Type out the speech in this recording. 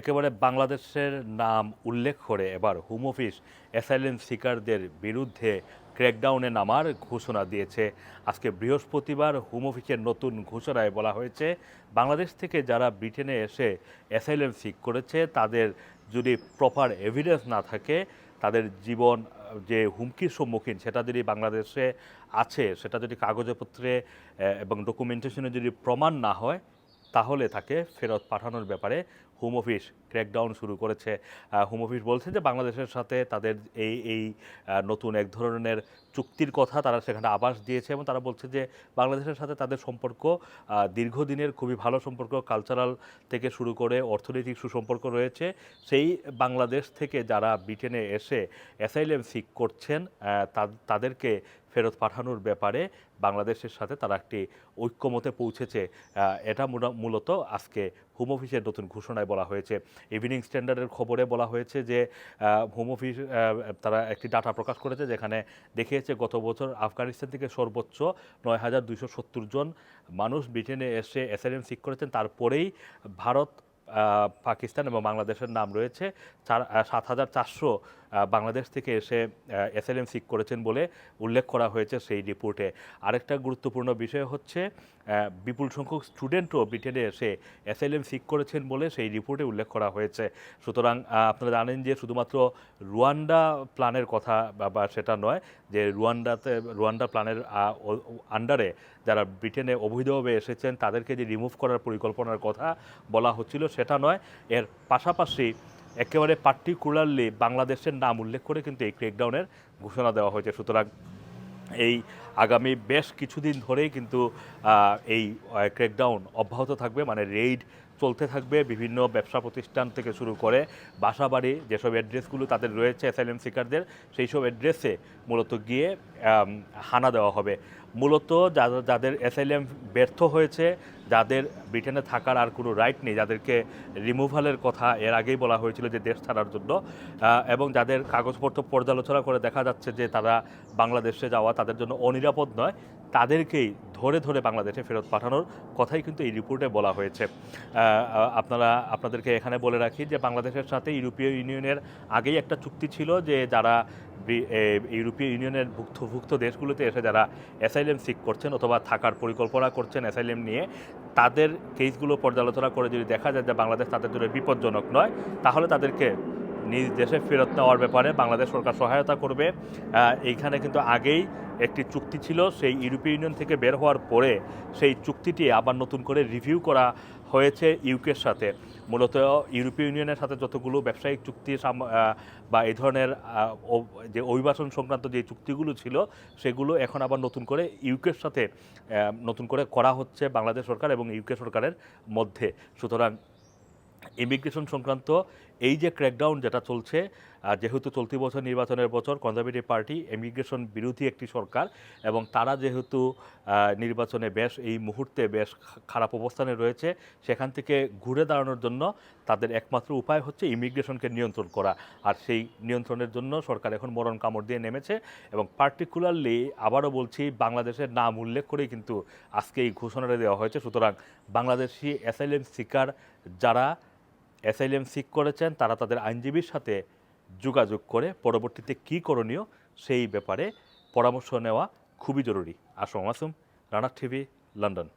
একেবারে বাংলাদেশের নাম উল্লেখ করে এবার হোম অফিস অ্যাসাইলেন্ট সিকারদের বিরুদ্ধে ক্র্যাকডাউনে নামার ঘোষণা দিয়েছে। আজকে বৃহস্পতিবার হোম অফিসের নতুন ঘোষণায় বলা হয়েছে, বাংলাদেশ থেকে যারা ব্রিটেনে এসে অ্যাসাইলেন্ট সিক করেছে, তাদের যদি প্রপার এভিডেন্স না থাকে, তাদের জীবন, যে হুমকির সম্মুখীন সেটা যদি বাংলাদেশে আছে, সেটা যদি কাগজপত্রে এবং ডকুমেন্টেশনে যদি প্রমাণ না হয় তাহলে তাকে ফেরত পাঠানোর ব্যাপারে হোম অফিস ক্র্যাকডাউন শুরু করেছে। হোম অফিস বলছে যে বাংলাদেশের সাথে তাদের এই এই নতুন এক ধরনের চুক্তির কথা তারা সেখানে আবাস দিয়েছে এবং তারা বলছে যে বাংলাদেশের সাথে তাদের সম্পর্ক দীর্ঘদিনের খুবই ভালো সম্পর্ক কালচারাল থেকে শুরু করে অর্থনৈতিক সুসম্পর্ক রয়েছে। সেই বাংলাদেশ থেকে যারা ব্রিটেনে এসে অ্যাসাইলেম সিক করছেন তাদেরকে ফেরত পাঠানোর ব্যাপারে বাংলাদেশের সাথে তারা একটি ঐক্যমতে পৌঁছেছে। এটা মূলত আজকে হোম অফিসের নতুন ঘোষণায় বলা হয়েছে। ইভিনিং স্ট্যান্ডার্ডের খবরে বলা হয়েছে যে হোম অফিস তারা একটি ডাটা প্রকাশ করেছে যেখানে দেখিয়েছে গত বছর আফগানিস্তান থেকে সর্বোচ্চ নয় হাজার দুইশো সত্তর জন মানুষ ব্রিটেনে এসে অ্যাসাইলেম সিক করেছেন। তারপরেই ভারত পাকিস্তান এবং বাংলাদেশের নাম রয়েছে। চার সাত হাজার চারশো বাংলাদেশ থেকে এসে এসএলএম সিক করেছেন বলে উল্লেখ করা হয়েছে সেই রিপোর্টে আরেকটা গুরুত্বপূর্ণ বিষয় হচ্ছে বিপুল সংখ্যক স্টুডেন্টও ব্রিটেনে এসে এসএলএম সিক করেছেন বলে সেই রিপোর্টে উল্লেখ করা হয়েছে। সুতরাং আপনারা জানেন যে শুধুমাত্র রুয়ান্ডা প্ল্যানের কথা বা- সেটা নয়, যে রুয়ান্ডাতে, রুয়ান্ডা প্ল্যানের আন্ডারে যারা ব্রিটেনে অবৈধভাবে এসেছেন, তাদেরকে যে রিমুভ করার পরিকল্পনার কথা বলা হচ্ছিল সেটা নয়, এর পাশাপাশি একেবারে পার্টিকুলারলি বাংলাদেশের নাম উল্লেখ করে কিন্তু এই ক্রেকডাউনের ঘোষণা দেওয়া হয়েছে। সুতরাং এই আগামী বেশ কিছুদিন ধরেই কিন্তু এই ক্রেকডাউন অব্যাহত থাকবে মানে রেইড চলতে থাকবে, বিভিন্ন ব্যবসা প্রতিষ্ঠান থেকে শুরু করে বাসাবাড়ি যেসব অ্যাড্রেসগুলো তাদের রয়েছে অ্যাসাইলেম সিকারদের সেই সব অ্যাড্রেসে মূলত গিয়ে হানা দেওয়া হবে। মূলত যাদের অ্যাসাইলেম ব্যর্থ হয়েছে, যাদের ব্রিটেনে থাকার আর কোনো রাইট নেই, যাদেরকে রিমুভালের কথা এর আগেই বলা হয়েছিল যে দেশ ছাড়ার জন্য এবং যাদের কাগজপত্র পর্যালোচনা করে দেখা যাচ্ছে যে তারা বাংলাদেশে যাওয়া তাদের জন্য অনিরাপদ নয়, তাদেরকেই ধরে ধরে বাংলাদেশে ফেরত পাঠানোর কথাই কিন্তু এই রিপোর্টে বলা হয়েছে। আপনারা, আপনাদেরকে এখানে বলে রাখি যে বাংলাদেশের সাথে ইউরোপীয় ইউনিয়নের আগেই একটা চুক্তি ছিল যে যারা ইউরোপীয় ইউনিয়নের ভুক্তভুক্ত দেশগুলোতে এসে যারা অ্যাসাইলেম সিক করছেন অথবা থাকার পরিকল্পনা করছেন অ্যাসাইলেম নিয়ে, তাদের কেসগুলো পর্যালোচনা করে যদি দেখা যায় যে বাংলাদেশ তাদের জন্য বিপজ্জনক নয়, তাহলে তাদেরকে নিজ দেশে ফেরত নেওয়ার ব্যাপারে বাংলাদেশ সরকার সহায়তা করবে। এইখানে কিন্তু আগেই একটি চুক্তি ছিল, সেই ইউরোপীয় ইউনিয়ন থেকে বের হওয়ার পরে সেই চুক্তিটি আবার নতুন করে রিভিউ করা হয়েছে ইউকের সাথে। মূলত ইউরোপীয় ইউনিয়নের সাথে যতগুলো ব্যবসায়িক চুক্তি বা এই ধরনের যে অভিবাসন সংক্রান্ত যে চুক্তিগুলো ছিল, সেগুলো এখন আবার নতুন করে ইউকের সাথে নতুন করে করা হচ্ছে বাংলাদেশ সরকার এবং ইউকে সরকারের মধ্যে। সুতরাং ইমিগ্রেশন সংক্রান্ত এই যে ক্র্যাকডাউন যেটা চলছে যেহেতু চলতি বছর নির্বাচনের বছর কনজারভেটিভ পার্টি ইমিগ্রেশন বিরোধী একটি সরকার এবং তারা যেহেতু নির্বাচনে বেশ, এই মুহূর্তে বেশ খারাপ অবস্থানে রয়েছে, সেখান থেকে ঘুরে দাঁড়ানোর জন্য তাদের একমাত্র উপায় হচ্ছে ইমিগ্রেশনকে নিয়ন্ত্রণ করা। আর সেই নিয়ন্ত্রণের জন্য সরকার এখন মরণ কামড় দিয়ে নেমেছে এবং পার্টিকুলারলি আবারও বলছি, বাংলাদেশের নাম উল্লেখ করেই কিন্তু আজকে এই ঘোষণাটা দেওয়া হয়েছে। সুতরাং বাংলাদেশি অ্যাসাইলেম সিকার যারা অ্যাসাইলেম সিক করেছেন, তারা তাদের আইনজীবীর সাথে যোগাযোগ করে পরবর্তীতে কী করণীয় সেই ব্যাপারে পরামর্শ নেওয়া খুবই জরুরি। Assam আসুম Rana TV, London.